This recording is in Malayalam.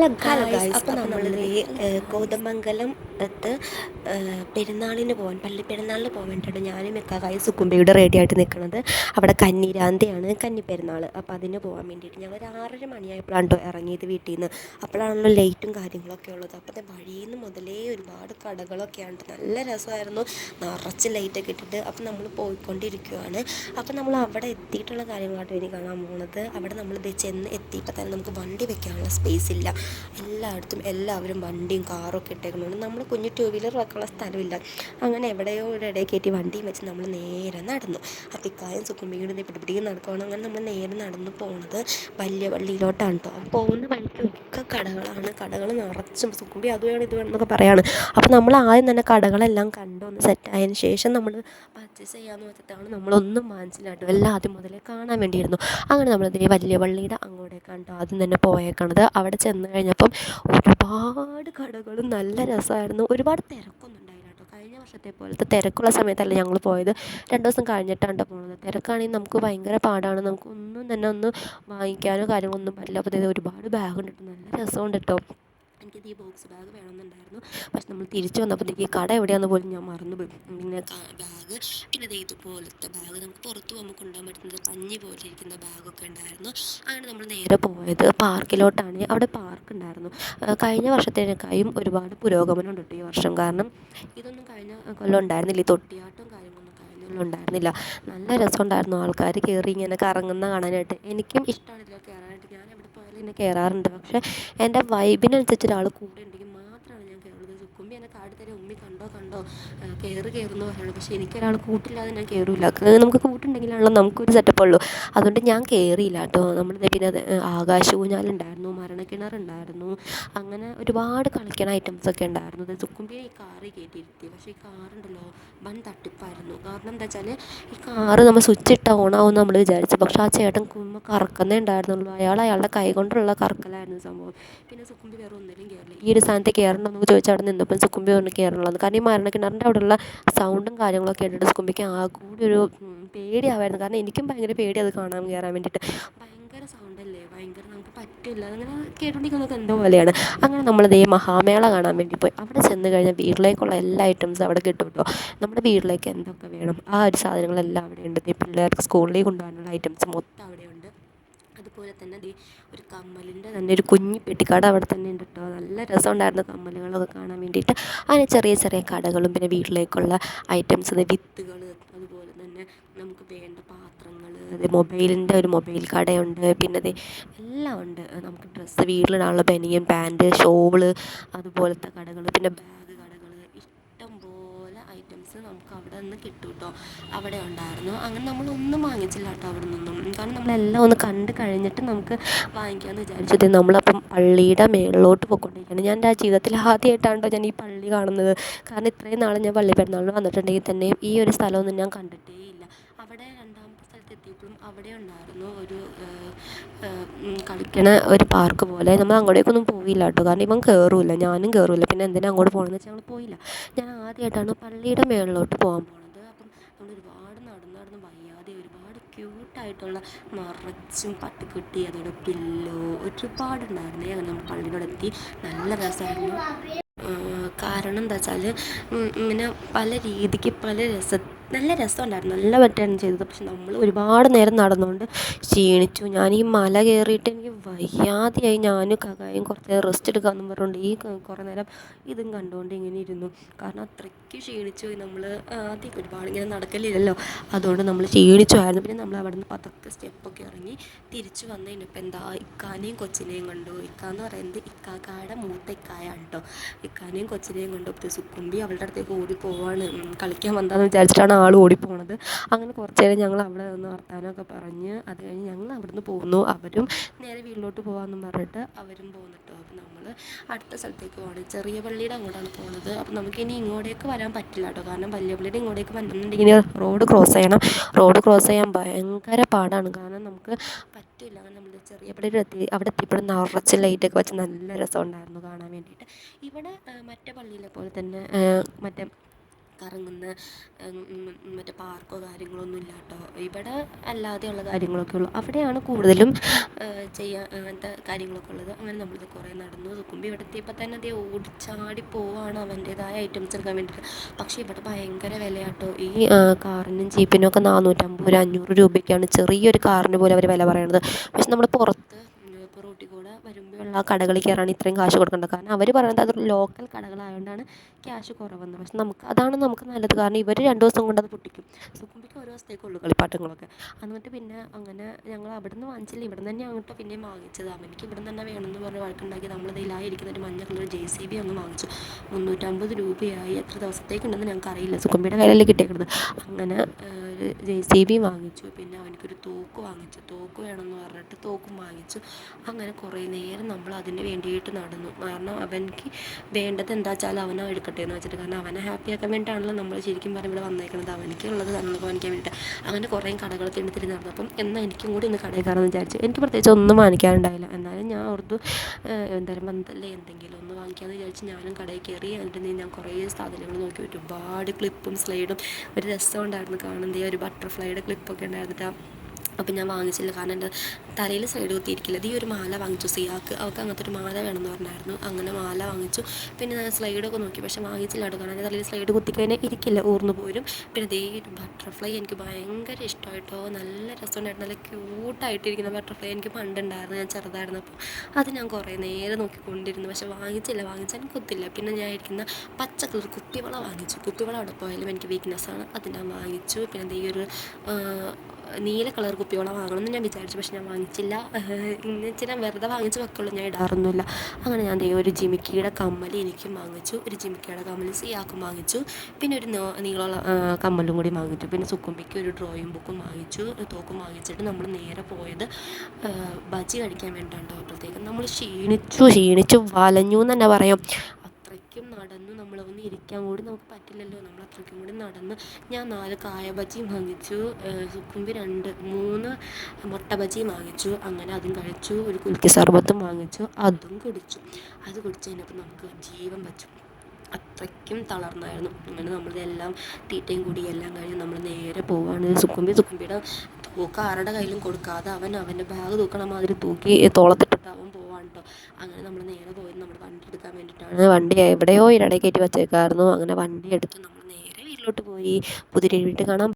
ഹലോ ഗായ്സ് അപ്പോൾ നമ്മൾ കോതമംഗലം എത്ത് പെരുന്നാളിന് പോകാൻ പള്ളി പെരുന്നാളിന് പോകാൻ വേണ്ടിയിട്ട് ഞാനും മെക്കാകായ സുക്കുമ്പയുടെ റെഡി ആയിട്ട് നിൽക്കുന്നത് അവിടെ കന്നിരാന്തയാണ് കന്നി പെരുന്നാൾ അപ്പോൾ അതിന് പോകാൻ വേണ്ടിയിട്ട് ഞങ്ങൾ ഒരു ആറര മണിയായപ്പോഴാണ് കേട്ടോ ഇറങ്ങിയത് വീട്ടിൽ നിന്ന് അപ്പോഴാണല്ലോ ലൈറ്റും കാര്യങ്ങളൊക്കെ ഉള്ളത്. അപ്പോഴത്തെ വഴിയിൽ നിന്ന് മുതലേ ഒരുപാട് കടകളൊക്കെയാണ്. നല്ല രസമായിരുന്നു. നിറച്ച് ലൈറ്റൊക്കെ ഇട്ടിട്ട് അപ്പോൾ നമ്മൾ പോയിക്കൊണ്ടിരിക്കുകയാണ് അപ്പോൾ നമ്മൾ അവിടെ എത്തിയിട്ടുള്ള കാര്യങ്ങളായിട്ട് ഇനി കാണാൻ പോകുന്നത്. അവിടെ നമ്മൾ ചെന്ന് എത്തിയപ്പോൾ തന്നെ നമുക്ക് വണ്ടി വെക്കാനുള്ള സ്പേസ് ഇല്ല. എല്ലായിടത്തും എല്ലാവരും വണ്ടിയും കാറൊക്കെ ഇട്ടേക്കുന്നുണ്ട് നമ്മൾ കുഞ്ഞു ടൂ വീലർ വെക്കാനുള്ള സ്ഥലമില്ല. അങ്ങനെ എവിടെയോ ഒരു ഇടയിൽ കയറ്റി വണ്ടിയും വെച്ച് നമ്മൾ നേരെ നടന്നു. അപ്പോൾ ഇക്കായും സുക്കുമ്പിയും പിടിപിടിയും നടക്കുകയാണ് അങ്ങനെ നമ്മൾ നേരെ നടന്നു പോണത് വലിയ പള്ളിയിലോട്ടാണ് കേട്ടോ അപ്പോൾ പോകുന്ന വഴിക്കൊക്കെ കടകളാണ്. കടകൾ നിറച്ചും സുക്കുമ്പി അത് വേണം ഇത് വേണം എന്നൊക്കെ പറയാണ്. അപ്പോൾ നമ്മൾ ആദ്യം തന്നെ കടകളെല്ലാം കണ്ടു ഒന്ന് സെറ്റായതിന് ശേഷം നമ്മൾ പർച്ചേസ് ചെയ്യാമെന്ന് വെച്ചിട്ടാണ് നമ്മളൊന്നും വാങ്ങിച്ചില്ല എല്ലാം ആദ്യം മുതലേ കാണാൻ വേണ്ടിയിരുന്നു. അങ്ങനെ നമ്മളതിന് വലിയ പള്ളിയുടെ അങ്ങോട്ടേക്കാണ് കേട്ടോ ആദ്യം തന്നെ പോയേക്കണത്. അവിടെ ചെന്ന് കഴിഞ്ഞപ്പം ഒരുപാട് കടകളും നല്ല രസമായിരുന്നു. ഒരുപാട് തിരക്കൊന്നും കേട്ടോ. കഴിഞ്ഞ വർഷത്തെ പോലത്തെ തിരക്കുള്ള സമയത്തല്ല ഞങ്ങൾ പോയത്. രണ്ട് ദിവസം കഴിഞ്ഞിട്ടാണ് പോകുന്നത് തിരക്കാണെങ്കിൽ നമുക്ക് ഭയങ്കര പാടാണ്. നമുക്ക് ഒന്നും തന്നെ ഒന്ന് വാങ്ങിക്കാനോ കാര്യങ്ങളൊന്നും പറ്റില്ല. അപ്പോൾ ഒരുപാട് ബാഗുണ്ട് കേട്ടോ. നല്ല രസമുണ്ട് കേട്ടോ. എനിക്കിത് ഈ ബോക്സ് ബാഗ് വേണമെന്നുണ്ടായിരുന്നു. പക്ഷെ നമ്മൾ തിരിച്ചു വന്നപ്പോഴത്തേക്ക് കട എവിടെയാണെന്ന് പോലും ഞാൻ മറന്നുപോയി. പിന്നെ ബാഗ് പിന്നെ ഇത് ഇതുപോലത്തെ ബാഗ് നമുക്ക് പുറത്ത് പോകുമ്പോൾ കൊണ്ടുപോകാൻ പറ്റുന്നത് പഞ്ഞി പോലെ ഇരിക്കുന്ന ബാഗൊക്കെ ഉണ്ടായിരുന്നു. അങ്ങനെ നമ്മൾ നേരെ പോയത് പാർക്കിലോട്ടാണ്. അവിടെ പാർക്ക് ഉണ്ടായിരുന്നു. കഴിഞ്ഞ വർഷത്തേക്കായും ഒരുപാട് പുരോഗമനം ഉണ്ട് ഈ വർഷം. കാരണം ഇതൊന്നും കഴിഞ്ഞ കൊല്ലം ഉണ്ടായിരുന്നില്ല. ഈ തൊട്ടിയാട്ടവും കൊല്ലം ഉണ്ടായിരുന്നില്ല നല്ല രസമുണ്ടായിരുന്നു ആൾക്കാർ കയറി ഇങ്ങനെ കറങ്ങുന്ന കാണാനായിട്ട്. എനിക്കും ഇഷ്ടമാണ് ഇതിലൊക്കെ കയറാനായിട്ട് ഞാൻ എവിടെ പോയാലും ഇങ്ങനെ കയറാറുണ്ട് പക്ഷേ എന്റെ വൈബിനനുസരിച്ച് ഒരാൾ കൂടെ ഉണ്ടെങ്കിൽ മാത്രമാണ് ഞാൻ കയറുന്നത് സുക്കുമ്പി എന്നെ കാട് തരും ഉമ്മി കണ്ടോ കണ്ടോ? കയറ് കയറുന്നു പറയുന്നത് പക്ഷേ എനിക്കൊരാൾ കൂട്ടില്ലാതെ ഞാൻ കയറില്ല നമുക്ക് കൂട്ടുണ്ടെങ്കിലാണല്ലോ നമുക്കൊരു സെറ്റപ്പുള്ളൂ അതുകൊണ്ട് ഞാൻ കയറിയില്ല കേട്ടോ. നമ്മൾ പിന്നെ ആകാശ ഊഞ്ഞാലുണ്ടായിരുന്നു മരണക്കിണറുണ്ടായിരുന്നു. അങ്ങനെ ഒരുപാട് കളിക്കണ ഐറ്റംസ് ഒക്കെ ഉണ്ടായിരുന്നു. അത് സുക്കുമ്പിയെ ഈ കാറ് കയറ്റിയിരുത്തി പക്ഷേ ഈ കാറുണ്ടല്ലോ വൻ തട്ടിപ്പായിരുന്നു. കാരണം എന്താ വെച്ചാൽ ഈ കാറ് നമ്മൾ സ്വിച്ച് ഇട്ട ഓണാവും നമ്മൾ വിചാരിച്ചു. പക്ഷേ ആ ചേട്ടൻ കുമ്മ കറക്കുന്നേ ഉണ്ടായിരുന്നുള്ളൂ. അയാൾ അയാളുടെ കൈ കൊണ്ടുള്ള കറക്കലായിരുന്നു സംഭവം. പിന്നെ സുക്കുമ്പി വേറെ ഒന്നിലും കയറില്ല ഈ ഒരു സ്ഥാനത്ത് കയറണമെന്ന് ചോദിച്ചാൽ അവിടെ നിന്നപ്പോൾ സുക്കുമ്പി ഒന്ന് കയറണമെന്ന് കാരണം ഈ മരണക്കിണറിന്റെ അവിടെയുള്ള സൗണ്ടും കാര്യങ്ങളൊക്കെ കേട്ടിട്ട് സ്കുമ്പിക്ക് ആ കൂടി ഒരു പേടിയാവായിരുന്നു. കാരണം എനിക്കും ഭയങ്കര പേടി അത് കാണാൻ കയറാൻ വേണ്ടിയിട്ട്. ഭയങ്കര സൗണ്ടല്ലേ ഭയങ്കര നമുക്ക് പറ്റില്ല. അങ്ങനെ കേട്ടുകൊണ്ടിരിക്കുന്നത് എന്തോ പോലെയാണ്. അങ്ങനെ നമ്മൾ ദേ മഹാമേള കാണാൻ വേണ്ടി പോയി. അവിടെ ചെന്ന് കഴിഞ്ഞാൽ വീട്ടിലേക്കുള്ള എല്ലാ ഐറ്റംസും അവിടെ കിട്ടും കേട്ടോ നമ്മുടെ വീട്ടിലേക്ക് എന്തൊക്കെ വേണം? ആ ഒരു സാധനങ്ങളെല്ലാം അവിടെ ഉണ്ട്. പിള്ളേർക്ക് സ്കൂളിലേക്ക് കൊണ്ടുപോകാനുള്ള ഐറ്റംസ് മൊത്തം അവിടെ അതുപോലെ തന്നെ ദേ ഒരു കമ്മലിന്റെ തന്നെ ഒരു കുഞ്ഞു പെട്ടിക്കട അവിടെ തന്നെ ഉണ്ട് കേട്ടോ നല്ല രസമുണ്ടായിരുന്നു കമ്മലുകളൊക്കെ കാണാൻ വേണ്ടിയിട്ട്. അങ്ങനെ ചെറിയ ചെറിയ കടകളും പിന്നെ വീട്ടിലേക്കുള്ള ഐറ്റംസ് വിത്തുകൾ അതുപോലെ തന്നെ നമുക്ക് വേണ്ട പാത്രങ്ങൾ അത് മൊബൈലിന്റെ ഒരു മൊബൈൽ കടയുണ്ട് പിന്നെ അത് എല്ലാം ഉണ്ട്. നമുക്ക് ഡ്രസ്സ് വീട്ടിലിടാനുള്ള ബനിയൻ പാന്റ് ഷോൾ അതുപോലത്തെ കടകൾ പിന്നെ ബാഗ് കടകൾ ഇഷ്ടം പോലെ ഐറ്റംസ് നമുക്ക് അവിടെ നിന്ന് കിട്ടും കേട്ടോ അവിടെ ഉണ്ടായിരുന്നു. അങ്ങനെ നമ്മളൊന്നും വാങ്ങിച്ചില്ല കേട്ടോ അവിടെ നിന്നും. കാരണം നമ്മളെല്ലാം ഒന്ന് കണ്ട് കഴിഞ്ഞിട്ട് നമുക്ക് വാങ്ങിക്കാമെന്ന് വിചാരിച്ചത് നമ്മളപ്പം പള്ളിയുടെ മേളിലോട്ട് പോയിക്കൊണ്ടിരിക്കുകയാണ്. ഞാൻ എന്റെ ജീവിതത്തിൽ ആദ്യമായിട്ടാണ് കേട്ടോ ഞാൻ ഈ പള്ളി കാണുന്നത്. കാരണം ഇത്രയും നാൾ ഞാൻ പള്ളി പെരുന്നാളിന് വന്നിട്ടുണ്ടെങ്കിൽ തന്നെ ഈ ഒരു സ്ഥലമൊന്നും ഞാൻ കണ്ടിട്ടേ ഇല്ല. അവിടെ സ്ഥലത്ത് എത്തിയപ്പോഴും അവിടെ ഉണ്ടായിരുന്നു ഒരു കളിക്കണ ഒരു പാർക്ക് പോലെ. നമ്മൾ അങ്ങോട്ടേക്കൊന്നും പോയില്ല കേട്ടോ. കാരണം ഇവൻ കയറില്ല ഞാനും കയറില്ല പിന്നെ എന്തിനാ അങ്ങോട്ട് പോകണമെന്ന് വെച്ചാൽ ഞങ്ങൾ പോയില്ല. ഞാൻ ആദ്യമായിട്ടാണ് പള്ളിയുടെ മേളിലോട്ട് പോകാൻ പോണത്. അപ്പം നമ്മൾ ഒരുപാട് നടന്ന് നടന്ന് വയ്യാതെ ഒരുപാട് ക്യൂട്ടായിട്ടുള്ള നിറച്ചും പട്ടിക്കുട്ടി അതോടെ പില്ലോ ഒരുപാടുണ്ടായിരുന്നു അങ്ങനെ നമ്മൾ പള്ളിയോടെ എത്തി. നല്ല രസമായിരുന്നു. കാരണം എന്താ വെച്ചാൽ ഇങ്ങനെ പല രീതിക്ക് പല രസ നല്ല രസമുണ്ടായിരുന്നു. നല്ല പറ്റാണ് ചെയ്തത്. പക്ഷെ നമ്മൾ ഒരുപാട് നേരം നടന്നുകൊണ്ട് ക്ഷീണിച്ചു. ഞാൻ ഈ മല കയറിയിട്ട് എനിക്ക് വയ്യാതെയായി. ഞാനും കകായും കുറച്ച് നേരം റെസ്റ്റ് എടുക്കാമെന്നും പറഞ്ഞുകൊണ്ട് ഈ കുറേ നേരം ഇതും കണ്ടുകൊണ്ട് ഇങ്ങനെ ഇരുന്നു. കാരണം അത്രയ്ക്ക് ക്ഷീണിച്ചു നമ്മൾ ആദ്യം ഒരുപാട് ഇങ്ങനെ നടക്കലില്ലല്ലോ. അതുകൊണ്ട് നമ്മൾ ക്ഷീണിച്ചു ആയിരുന്നു. പിന്നെ നമ്മൾ അവിടെ നിന്ന് പതുക്കെ സ്റ്റെപ്പൊക്കെ ഇറങ്ങി തിരിച്ചു വന്നതിന് ഇപ്പം എന്താ ഇക്കാനെയും കൊച്ചിനെയും കണ്ടു. ഇക്ക എന്ന് പറയുന്നത് ഇക്കാക്കായുടെ മൂത്ത ഇക്കായാണ് കേട്ടോ ഇക്കാനെയും കൊച്ചിനെയും കണ്ടു. സുക്കുമ്പി അവളുടെ അടുത്തേക്ക് ഓടി പോവാണ്. കളിക്കാൻ വന്നതെന്ന് വിചാരിച്ചിട്ടാണ് ആൾ ഓടിപ്പോണത്. അങ്ങനെ കുറച്ച് നേരം ഞങ്ങൾ അവിടെ നിന്ന് വർത്താനമൊക്കെ പറഞ്ഞ് അത് കഴിഞ്ഞ് ഞങ്ങൾ അവിടുന്ന് പോന്നു. അവരും നേരെ വീട്ടിലോട്ട് പോകാമെന്നും പറഞ്ഞിട്ട് അവരും പോന്നു അപ്പം അപ്പോൾ നമ്മൾ അടുത്ത സ്ഥലത്തേക്ക് പോകണം ചെറിയ പള്ളിയുടെ അങ്ങോട്ടാണ് പോകുന്നത് അപ്പോൾ നമുക്കിനി ഇങ്ങോട്ടേക്ക് വരാൻ പറ്റില്ല കേട്ടോ കാരണം വലിയ പള്ളിയുടെ ഇങ്ങോട്ടേക്ക് വന്നിട്ടുണ്ടെങ്കിൽ റോഡ് ക്രോസ് ചെയ്യണം. റോഡ് ക്രോസ് ചെയ്യാൻ ഭയങ്കര പാടാണ്. കാരണം നമുക്ക് പറ്റില്ല. നമ്മൾ ചെറിയ പള്ളിയുടെ എത്തി അവിടെ എത്തിയപ്പോഴും നിറച്ച് ലൈറ്റൊക്കെ വെച്ച് നല്ല രസമുണ്ടായിരുന്നു കാണാൻ വേണ്ടിയിട്ട്. ഇവിടെ മറ്റേ പള്ളിയിലെ പോലെ തന്നെ മറ്റേ കറങ്ങുന്ന മറ്റേ പാർക്കോ കാര്യങ്ങളോ ഒന്നും ഇല്ല കേട്ടോ ഇവിടെ അല്ലാതെയുള്ള കാര്യങ്ങളൊക്കെ ഉള്ളൂ. അവിടെയാണ് കൂടുതലും ചെയ്യാൻ അങ്ങനത്തെ കാര്യങ്ങളൊക്കെ ഉള്ളത്. അങ്ങനെ നമ്മളിത് കുറേ നടന്നു നോക്കുമ്പോൾ ഇവിടെ എത്തിയപ്പോൾ തന്നെ അതേ ഓടിച്ചാടി പോവാണ് അവന്റേതായ ഐറ്റംസ് എടുക്കാൻ വേണ്ടിയിട്ട്. പക്ഷേ ഇവിടെ ഭയങ്കര വിലയാട്ടോ. ഈ കാറിനും ജീപ്പിനും ഒക്കെ നാനൂറ്റമ്പത് ഒരു അഞ്ഞൂറ് രൂപയ്ക്കാണ് ചെറിയൊരു കാറിന് പോലും അവർ വില പറയണത്. പക്ഷെ നമ്മൾ പുറത്ത് റോട്ടിൽ കൂടെ വരുമ്പോഴുള്ള ആ കടകളിൽ കയറാണ് ഇത്രയും കാശ് കൊടുക്കേണ്ടത്. കാരണം അവർ പറയുന്നത് അത് ലോക്കൽ കടകളായതുകൊണ്ടാണ് ക്യാഷ് കുറവെന്ന്. പക്ഷെ നമുക്ക് അതാണ് നമുക്ക് നല്ലത്. കാരണം ഇവർ രണ്ട് ദിവസം കൊണ്ട് അത് പൊട്ടിക്കും. സുക്കുമ്പിക്ക് ഓരോ ദിവസത്തേക്കേ ഉള്ളൂ കളിപ്പാട്ടങ്ങളൊക്കെ. എന്നിട്ട് പിന്നെ അങ്ങനെ ഞങ്ങൾ അവിടെ നിന്ന് വാങ്ങിച്ചില്ല. ഇവിടെ നിന്ന് തന്നെ അങ്ങോട്ട് പിന്നെ വാങ്ങിച്ചത്. എനിക്ക് ഇവിടെ നിന്ന് തന്നെ വേണമെന്ന് പറഞ്ഞ് വഴക്കുണ്ടാക്കി നമ്മൾ ഇതിലായിരിക്കുന്ന ഒരു മഞ്ഞ കളർ ജെ സി ബി അങ്ങ് വാങ്ങിച്ചു. മുന്നൂറ്റമ്പത് രൂപയായി. എത്ര ദിവസത്തേക്കുണ്ടെന്ന് ഞങ്ങൾക്ക് അറിയില്ല സുക്കുമ്പിയുടെ കയ്യിലല്ലേ കിട്ടിയേക്കുന്നത് അങ്ങനെ ജെ സി ബി വാങ്ങിച്ചു. പിന്നെ അവനക്കൊരു തോക്ക് വാങ്ങിച്ചു. തോക്ക് വേണമെന്ന് പറഞ്ഞിട്ട് തോക്കും വാങ്ങിച്ചു. അങ്ങനെ കുറേ നേരം നമ്മൾ അതിന് വേണ്ടിയിട്ട് നടന്നു. കാരണം അവനിക്ക് വേണ്ടത് എന്താ വെച്ചാൽ അവനെ എടുക്കട്ടെ എന്ന് വെച്ചിട്ട്. കാരണം അവനെ ഹാപ്പി ആക്കാൻ വേണ്ടിയിട്ടാണല്ലോ നമ്മൾ ശരിക്കും പറഞ്ഞ് ഇവിടെ വന്നേക്കുന്നത് അവനിക്ക് ഉള്ളത് തന്നെ വാങ്ങിക്കാൻ വേണ്ടിയിട്ട്. അങ്ങനെ കുറേ കടകൾ തിണ്ടി തിരിഞ്ഞ് അപ്പം എന്നാൽ എനിക്കും കൂടി ഇന്ന് കടയിൽ കയറാമെന്ന് വിചാരിച്ചു. എനിക്ക് പ്രത്യേകിച്ച് ഒന്നും വാങ്ങിക്കാനുണ്ടായില്ല. എന്നാലും ഞാൻ ഓർത്തു എന്തായാലും വന്നതല്ലേ എന്തെങ്കിലും ഒന്ന് വാങ്ങിക്കാമെന്ന് വിചാരിച്ച് ഞാനും കടയിൽ കയറി എന്നിട്ട് ഞാൻ കുറേ സാധനങ്ങൾ നോക്കി. ഒരുപാട് ക്ലിപ്പും സ്ലൈഡും ഒരു രസം ഉണ്ടായിരുന്നു കാണുന്നത് ഒരു ബട്ടർഫ്ലൈയുടെ ക്ലിപ്പൊക്കെ ഉണ്ടായിരുന്നിട്ട്. അപ്പം ഞാൻ വാങ്ങിച്ചില്ല. കാരണം എന്റെ തലയിൽ സൈഡ് കുത്തിയിരിക്കില്ല. ഈ ഒരു മാല വാങ്ങിച്ചു. സിയാക്ക് അവൾക്ക് അങ്ങനത്തെ ഒരു മാല വേണമെന്ന് പറഞ്ഞായിരുന്നു. അങ്ങനെ മാല വാങ്ങിച്ചു. പിന്നെ ഞാൻ സ്ലൈഡൊക്കെ നോക്കി. പക്ഷെ വാങ്ങിച്ചില്ല കേട്ടോ. കാരണം തലയിൽ സ്ലൈഡ് കുത്തിക്കഴിഞ്ഞാൽ ഇരിക്കില്ല. ഊർന്നു പോരും. പിന്നെ ദേ ഒരു ബട്ടർഫ്ലൈ എനിക്ക് ഭയങ്കര ഇഷ്ടമായിട്ടോ. നല്ല രസമുണ്ടായിരുന്നു. നല്ല ക്യൂട്ടായിട്ടിരിക്കുന്ന ബട്ടർഫ്ലൈ എനിക്ക് പണ്ടുണ്ടായിരുന്നു. ഞാൻ ചെറുതായിരുന്നപ്പോൾ. അത് ഞാൻ കുറേ നേരെ നോക്കിക്കൊണ്ടിരുന്നു. പക്ഷെ വാങ്ങിച്ചില്ല. വാങ്ങിച്ചാൽ കുത്തില്ല. പിന്നെ ഞാൻ ഇരിക്കുന്ന പച്ച കളർ കുപ്പിവള വാങ്ങിച്ചു. കുപ്പിവള അവിടെ പോയാലും എനിക്ക് വീക്ക്നെസ്സാണ് അത് ഞാൻ വാങ്ങിച്ചു. പിന്നെ ഈ ഒരു നീല കളർ കുപ്പിവള വാങ്ങണമെന്ന് ഞാൻ വിചാരിച്ചു. പക്ഷെ ഞാൻ വാങ്ങിച്ചില്ല. എന്ന് വെച്ചാൽ ഞാൻ വെറുതെ വാങ്ങിച്ച് വെക്കുള്ളൂ ഞാൻ ഇടാറൊന്നുമില്ല. അങ്ങനെ ഞാൻ ഒരു ജിമിക്കിയുടെ കമ്മൽ എനിക്കും വാങ്ങിച്ചു. ഒരു ജിമിക്കിയുടെ കമ്മൽ സിയാക്കും വാങ്ങിച്ചു. പിന്നെ ഒരു നീളമുള്ള കമ്മലും കൂടി വാങ്ങിച്ചു. പിന്നെ സുക്കുമ്പിക്ക് ഒരു ഡ്രോയിങ് ബുക്കും വാങ്ങിച്ചു. തോക്കും വാങ്ങിച്ചിട്ട് നമ്മൾ നേരെ പോയത് ബജി കഴിക്കാൻ വേണ്ടിയിട്ടാണ് അപ്പോഴത്തേക്കും നമ്മൾ ക്ഷീണിച്ചു ക്ഷീണിച്ചു വലഞ്ഞു എന്ന് തന്നെ പറയാം. അത്രയ്ക്കും നടന്ന് നമ്മൾ ഒന്ന് ഇരിക്കാൻ കൂടി നമുക്ക് പറ്റില്ലല്ലോ. നമ്മൾ അത്രയ്ക്കും കൂടി നടന്ന് ഞാൻ നാല് കായ ബജിയും വാങ്ങിച്ചു. സുക്കുമ്പി രണ്ട് മൂന്ന് മുട്ട ബജിയും വാങ്ങിച്ചു. അങ്ങനെ അതും കഴിച്ചു. ഒരു കുലുക്കി സർബത്തും വാങ്ങിച്ചു. അതും കുടിച്ചു. അത് കുടിച്ചു കഴിഞ്ഞപ്പോൾ നമുക്ക് ജീവൻ വച്ചു അത്രയ്ക്കും തളർന്നായിരുന്നു. അങ്ങനെ നമ്മളിതെല്ലാം തീറ്റയും കൂടി എല്ലാം കഴിഞ്ഞ് നമ്മൾ നേരെ പോവുകയാണ് സുക്കുമ്പി. സുക്കുമ്പിയുടെ തൂക്കം ആരുടെ കയ്യിലും കൊടുക്കാതെ അവൻ അവന്റെ ബാഗ് തൂക്കണ മാതിരി തൂക്കി തോളത്തിട്ടിട്ട് അവൻ പോവാണ് കേട്ടോ അങ്ങനെ നമ്മൾ നേരെ പോയി നമ്മൾ വണ്ടി എടുക്കാൻ വേണ്ടിയിട്ടാണ്. വണ്ടി എവിടെയോ ഇരടേ കയറ്റി വച്ചേക്കായിരുന്നു. അങ്ങനെ വണ്ടി എടുത്ത് നമ്മൾ നേരെ വീട്ടിലോട്ട് പോയി. പുതിരി വീട്ടിൽ കാണാൻ